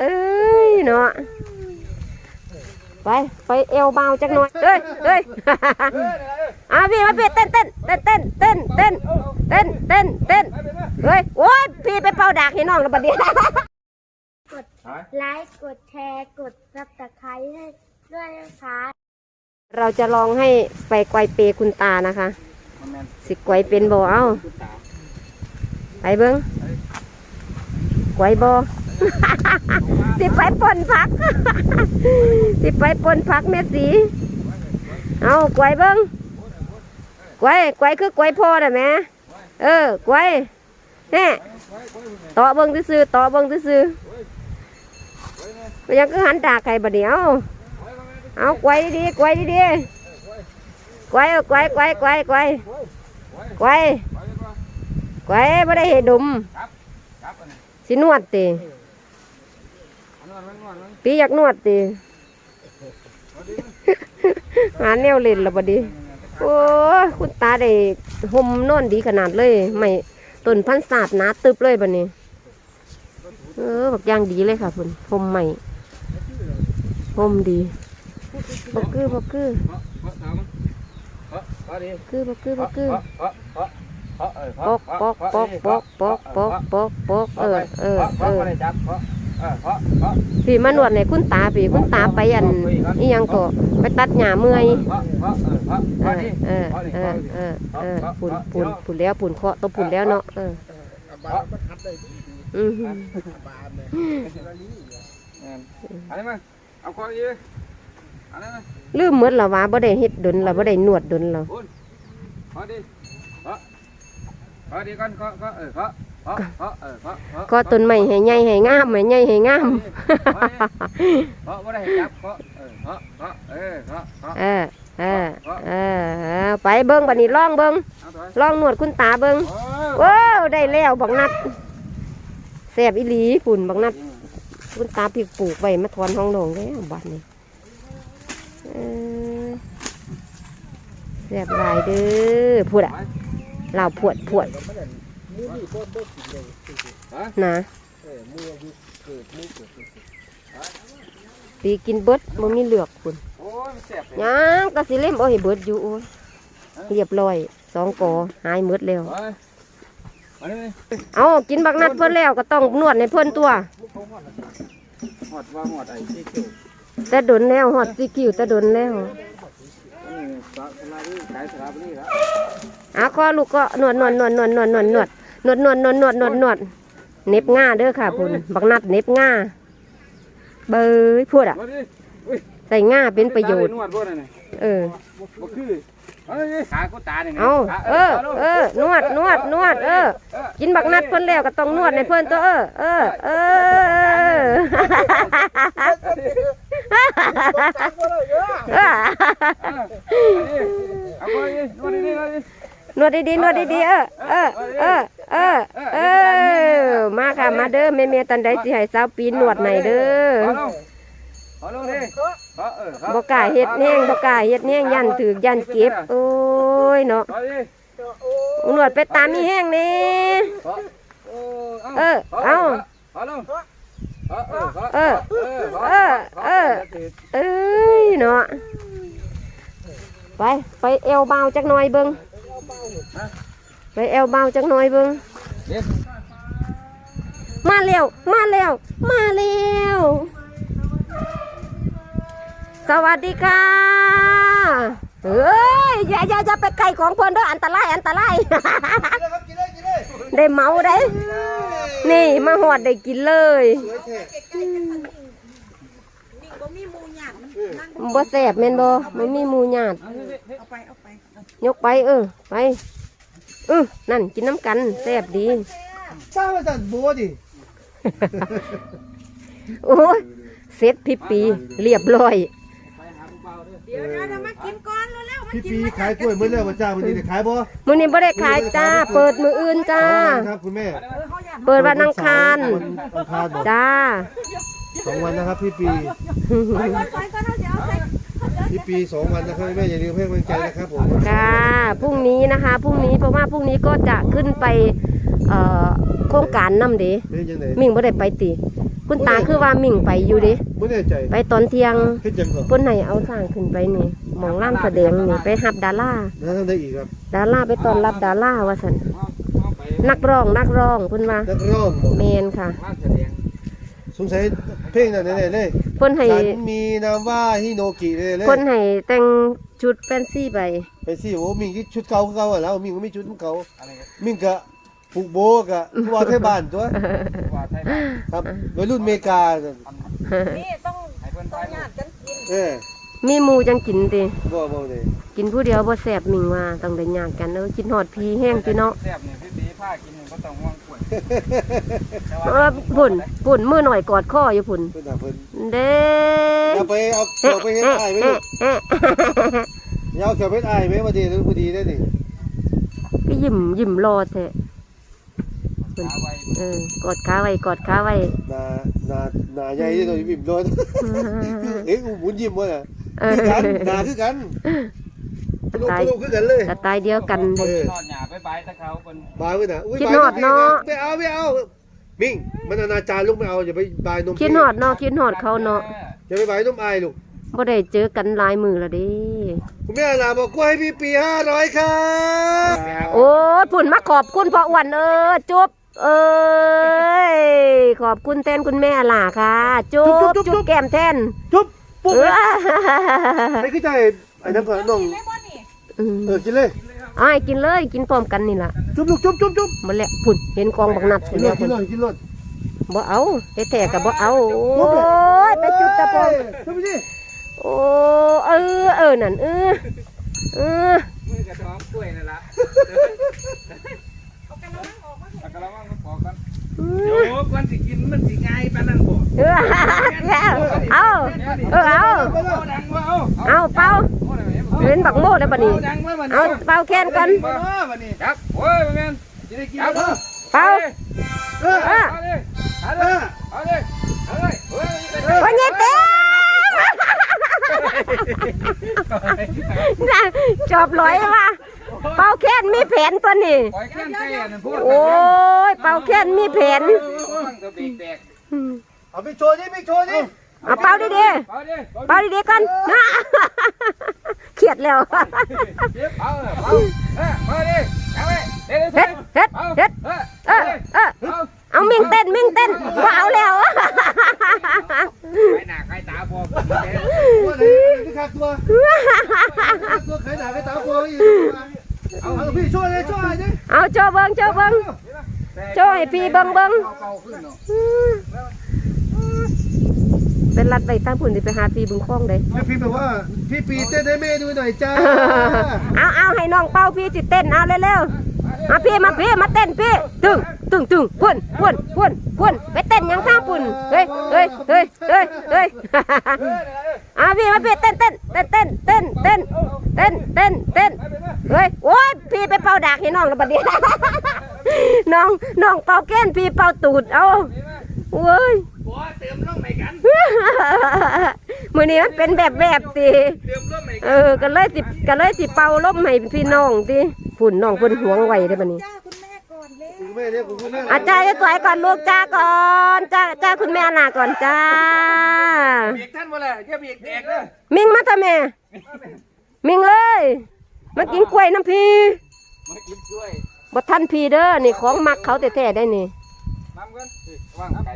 เอ้ยเนาะไปไปเอวเบาจักหน่อยเอ้ยเอ้ยอะพี่มาพี่เต้นเต้นเต้นเต้นเต้นเต้นเต้นเต้นเต้นเฮ้ยโอ้ยพี่ไปเป่าดากให้น้องแล้วบัดนี้ไลค์กดแชร์กดซับสไครต์ให้ด้วยนะคะเราจะลองให้ไปไกวเปคุณตานะคะ สิไกวเป็นบ่เอาไปเบิ้งไกวบ่ สิไปปนพัก สิไปปนพักแม่สี เอากวเบิ้งกวไกวยคือกวยพ่อน่ะแม่เออกวยแน่ต่อเบิ้งซื่อต่อเบิ้งซื่อยังคือหันตาไก่บัดเดียวเอากวยดีๆกวยดีๆกวเอาไกวไกวไกวไกวไกวไกวยไม่ได้เห็ดดมสินวดติ ปีอยากนวดตีหาแนวเล่นละบดีโอ้คุณตาได้ห่มนอนดีขนาดเลย ไม่ต้นพันศาสนาตึบเลยบัดนี้ เออบักย่างดีเลยค่ะคุณห่มใหม่ห่มดีบักกือบักกือกือบักกือบักกือปอกปอกปอกปอกปอกปอกปอกเออเออเออ พี่มานวดในคุณตาพี่คุณตาไปอันนี่ยังก็ไปตัดหญ้าเมื่อยเออเออเออเออเออปุ่นปุ่นปุ่นแล้วปุ่นเคาะตัวปุ่นแล้วเนาะเอออือหืออะไรมาเอาคอยือะไรมาลืมหมดและว่าบ่ได้เฮ็ดดนและบ่ได้นวดดนและคุณคอดีคอคอดีก่อนคอคอเออค อคอคอเออคอคอก็ต้นไม้ให้ใหญ่ให้งามให้ใหญ่ให้งามคอไม่ได้จับคอเออคอคอเออคอคอเออเออเออเออไปเบิ่งบัดนี้ลองเบิ่งเอาตัวลองนวดคุณตาเบิ่งโอ้ว้าวได้แล้วบักนัดแซ่บอีหลีปุ่นบักนัดคุณตาปีกปลูกไว้มาถอนห้องนองแล้วบัดนี้เออแซ่บหลายเด้อพูดอะเราพวดพวด นะปีกินเบิดบ่มีเหลือกคุณโอ้ยมันเสียบเลยยังก็สิเล่มเอาให้เบิดอยู่โอ้ยเรียบร้อยสองกอหายหมดแล้วเอากินบักนัดเพิ่นแล้วก็ต้องนวดในเพิ่นตัวหอดว่าหอดไอ้ที่เขียวแต่ดนแล้วฮอดสิคิวแต่ดนแล้วนี่สาสลาดีขายสลาดีแล้วอาคอลูกก็นวดนวดนวดนวดนวดนวด นวดนวดนวดนวดนวดนวดนวดเน็บง่าเด้อค่ะพุ่นบักนัดเน็บง่าเบยพูดอะมาดิใส่ง่าเป็นประโยชน์นวดพวกนั้นนี่เออบ่คือเฮ้ยขากูตาเนี่ยเอาเออเออนวดนวดนวด เออ กินบักนัดเพิ่นแล้วก็ต้องนวดในเพิ่นตัวเออ เออ เออเออเอาไปนวดดีๆเลยนวดดีๆนวดดีๆเออเออเออ เออ เออ มาค่ะ มาเด้อแม่เมียตันใดสิให้สาวปีนนวดให้เด้อขอลงขอลงดิขอเออขอบ่กล้าเฮ็ดแห้งบ่กล้าเฮ็ดแห้งยันถือกยันเก็บ โอ้ยเนาะขอดินวดไปตามมีแห้งนี่ขอโอ้เออ เอาขอลงขอเออขอเออเออ เออ เออ เอ้ยเนาะไป ไปเอวเบาจักหน่อยเบิ่ง ไปเอวเบาจักหน่อยเบิ่งเด็ดมาเร็วมาเร็วมาเร็วสวัสดีค่ะเฮ้ยอย่าอย่าอย่าไปไกลของเพิ่นเด้ออันตรายอันตรายได้เมาได้ นี่มาหอดได้กินเลยบ่แสบแม่นบ่ไม่มีหมูหยาดยกไปเออไปเออนั่นกินน้ำกันแสบดีจ้ามาจากบัวดิโอ้ยเสร็จพี่ปีเรียบร้อยพี่ปีขายกล้วยเมื่อเรื่องว่าจ้าวันนี้ได้ขายบ่มื้อนี้บ่ได้ขายจ้า เปิดมื้ออื่นจ้า ครับคุณแม่เปิดวันอังคารวันอังคารบอกจ้า สองวันนะครับพี่ปี พี่ปีสองวันนะครับแม่อย่าลืมให้กำลังใจนะครับผมค่ะพรุ่งนี้นะคะพรุ่งนี้เพราะว่าพรุ่งนี้ก็จะขึ้นไปเอ่อโครงการนำเด้เป็นยังไงมิ่งบ่ได้ไปติคุณตาคือว่ามิ่งไปอยู่เดิไม่แน่ใจไปตอนเที่ยงเฮ็ดจังก่อนเพิ่นให้เอาสร้างขึ้นไปนี่หมองล่ามแสดงนี่ไปหับดารานะทำได้อีกครับดาราไปต้อนรับดาราว่าซั่นเอาเอาไปนักร้องนักร้องเพิ่นว่านักร้องบอกแมนค่ะ ร้านแสดง สงสัยเพลงนั้นแน่ๆเลยเพิ่นให้ฉันมีนามว่าฮิโนกิเลยเลยเพิ่นให้แต่งชุดแฟนซีไปไปสิโอ้มิงที่ชุดเก่าคือเก่าอะแล้วมิงก็มีชุดของเก่าอะไรกันมิงกะผูกโบกะผู้ว่าไทยบ้านตัวว่าไทยบ้านครับวัยรุ่นอเมริกานี่ต้องให้เพิ่นต้ไปองญาติกันกินเออมีหมูจังกินติบ่บ่เลยกินผู้เดียวบ่แซ่บมิงว่าต้องได้ญาติกันเออกินฮอดพี่แห้งพี่เนาะ แซ่บนี่พี่ตีผ้ากินนี่บ่ต้องห่วง กล้วยแต่เอว่าอพุ่นพุ่นมือหน่อยกอดคออยู่พุ่นเพิ่นน่ะเพิ่นเด้อย่าไปเอาเกี่ยวไปเฮ็ดอ้ายไหมลูกอย่าเอาเกี่ยวไปเฮ็ดอ้ายไหมบ่ดีหรือบ่ดีได้นี่ก็ยิ้มยิ้มรอแท้ขาไว้เออกอดขาไว้กอดขาไว้หน้าหน้าหน้าใหญ่ที่ตัวบิ่มโดนเอ๊ะอุบุญยิ้มบ่น่ะเอคืออกันหน้าคือกันลูกลูกคือกันเลย กระตายเดียวกันคเด้นนอ นหยาไปไปตะเขาเพิ่นบายไว้น่ะอุ้ยคิดฮอดเนาะ ไม่เอาไม่เอามิ่งมันอนาจารลูกไม่เอาอย่าไปบายนมคิดฮอดเนาะคิดฮอดเขาเนาะอย่าไปบายนมอายลูกบ่ได้เจอกันหลายมือแล้วเดิคุณแม่ลาบอกกล้วยพี่ปีห้าร้อยครับโอ้ยพุ่นมาขอบคุณพ่ออ้วนเออจุ๊บเอ้ยขอบคุณแทนคุณแม่ล่ะค่ะจุ๊บจุ๊บแก้มแทนจุ๊บปุ๊บเออไอ้คือใจไอ้นั่นก่อนน้องไม่บ่นี่อืมเออกินเลย อ้ายกินเลยกินพร้อมกันนี่ล่ะจุ๊บลูกจุ๊บจุ๊บจุ๊บมาแล้วพุ่นเห็นกองบักนัดกิพุ่นนเลแล้ยวกิพุ่นนเลยกินเลยบ่เอาแท้ๆก็บ่เอาโอ้ยไปจุดตะโพงจุ๊บไปดิโอ้เออเออนั่นเออเออมือกระท้องกล้วยนั่นล่ะเอากระมังออกมาเอากระมังมาปอกกันเอโยอก่อนสิกินมันสิง่ายปานนั้นบ่เออเอาเออเอาเอาดังว่าเอาเอาเป่า เล่นบักโม่ได้ปะนี่ดังว่ามันเอาเป่าแค้นกันครับโอ้ยแม่นสิได้กินแล้วเป่าเออเออเอาดิเอาเอดิอเอาดิเอาดิเฮ้ยวันนี้เต้น่ะจอบลอยว่ะเป่าแค้นมีแผนตัวนี้ปล่อยแค่นไก่อันนั้นพูดโอ้ย เป่าแค้นมีแผนฟังตัวปีกแตกอืมเอาไปโชว์ดิไปโชว์ดิ เอาเป่าดีเอาดิๆเป่าดีๆกันนะเครียดแล้วเดี๋ยวเอาเลยเอาเออมาดิเอาไปเฮ็ดเฮ็ดเฮ็ดเอาเฮ็ดเออเออเออเอาเอามิ่งเต้นมิ่งเต้นว่าเอาแล้วไปหน้าใครตาบอดตัวไหนคือขาดตัวตัวใครหนาใครตาโบอีกเอาเอาพี่ช่วยเลยช่วยดิเอาโชว์เบิ้งโชว์เบิ้งโชว์ให้พี่เบิ้งเบิ้ง เอาเก่าขึ้นเนาะเป็นรัดไปตั้งพุ่นสิไปหาพี่บึงคล้องเลยแม่พิมพ์แบบว่าพี่ปีเต้นให้แม่ดูหน่อยจ้าเอาเอาให้น้องเป้าพี่สิเต้นเอาเร็วๆมาพี่มาพี่มาเต้นพี่ตึงตึงตึงพุ่นพุ่นพุ่นพุ่นไปเต้นหยังข้างพุ่นเฮ้ยเฮ้ยเฮ้ยเฮ้ยเฮ้ยเอาพี่มาพี่เต้นเต้นเต้นเต้นเต้นเต้นเต้นเต้นเต้นเฮ้ยโอ้ยพี่ไปเป่าดากให้น้องแล้วบัดนี้น้องน้องเป่าแก้นพี่เป่าตูดเอาเว้ย บัวเติมลงไหมกัน มือนี้มันเป็นแบบแบบๆติเติมลงไหมเออก็เลยสิก็เลยสิเป่าลมให้พี่น้องติฝุ่นน้องเพิ่นหวงไว้ได้บัดนี้จ้าคุณแม่ก่อนเลยคุณแม่เนี่ยคุณแม่อาจารย์จะสวยก่อนลูกจ้าก่อนจ้าจ้าคุณแม่ลาก่อนจ้าเบียกท่านบ่เลยอย่าเบียกแตกเลยมิงมาทำแม่มิงเอ้ยมากินกล้วยน้ำพีมากินช่วยบ่ทันพีเด้อนี่ของมักเขาแท้ๆได้นี่น้ำกันว่างไก่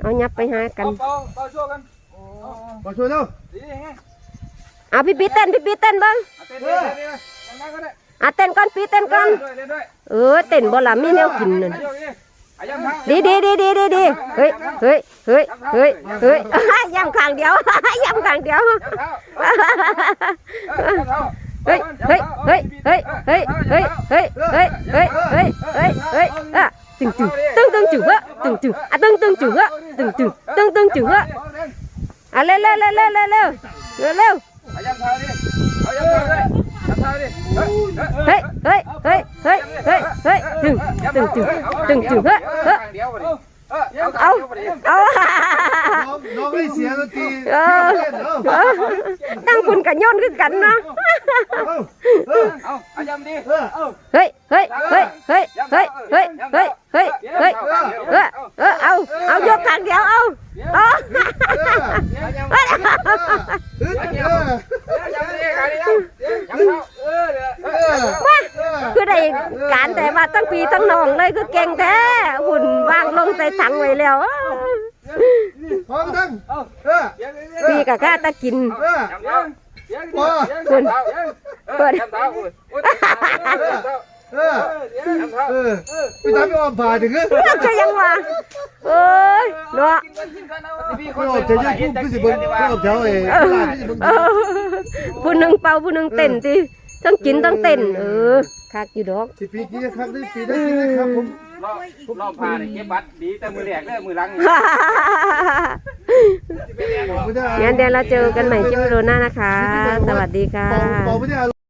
เอายับไปหากันเป่าเป่าช่วยกันโอ้ มาช่วยเร็วดีไงเอาพี่ปีเต้นพี่ปีเต้นเบ้างเต้นเลยเต้นเลยนั่งก็ได้อะเต้นก่อนปีเต้นก่อนด้วยเล่นด้วยเออเต้นบ่ล่ะมีแนวกินนั่นอายังทางดีดีดีดีดีดีเฮ้ยเฮ้ยเฮ้ยเฮ้ยเฮ้ยย่ำข้างเดียวย่ำข้างเดียวเฮ้ยเฮ้ยเฮ้ยเฮ้ยเฮ้ยเฮ้ยเฮ้ยเฮ้ยเฮ้ยเฮ้ยเฮ้ยเฮ้ยอะตึงตึงตึงตึงจื้อตึงตึงอะตึงตึงจื้อตึงตึงตึงตึงจื้ออะ À lên lên lên lên lên lên. Lên lên. Phải làm thao đi. Phải làm thao đi. Làm thao đi. Hey, hey, hey, hey, hey, hey. Từng từng từng từng từng từng. เอาเอาน้องไม่เสียตีเออตั้งคุณกันย้อนขึ้นกันเนาะเฮ้ยเฮ้ยเฮ้ยเฮ้ยเฮ้ยเฮ้ยเฮ้ยเฮ้ยเฮ้ยเฮ้ยเออเอาเอายกทางเดียวเอาเอาคือได้การแต่ว่าตั้งปีตั้งนองเลยคือเก่งแท้ ใส่ถังไว้แล้วพร้อมทั้งเออปีกะกล้าตะกินเออจำเปิดเออ้ยจำเท้าเออจำไปตามไปอ้อมผ่าถึงเออก็ยังว่าเอ้ยเนาะไปอ้อมจะยืดทุ่มขึ้นสิบนไปอ้อมแถวเอ้ตลพี่สิบนเออผู้หนึ่งเป่าผู้หนึ่งเต้นติทั้งกินทั้งเต้นเออคักอยู่ดอกสิปีกี้ครับได้ปีได้กินได้ครับผม รอบรอบพาเนี่ยเก็บบัตรดีแต่มือแรกเลยมือหลังบอกไม่ได้งั้นเดี๋ยวเราเจอกันใหม่ที่วิดีโอหน้านะคะ สวัสดีค่ะ บอกไม่ได้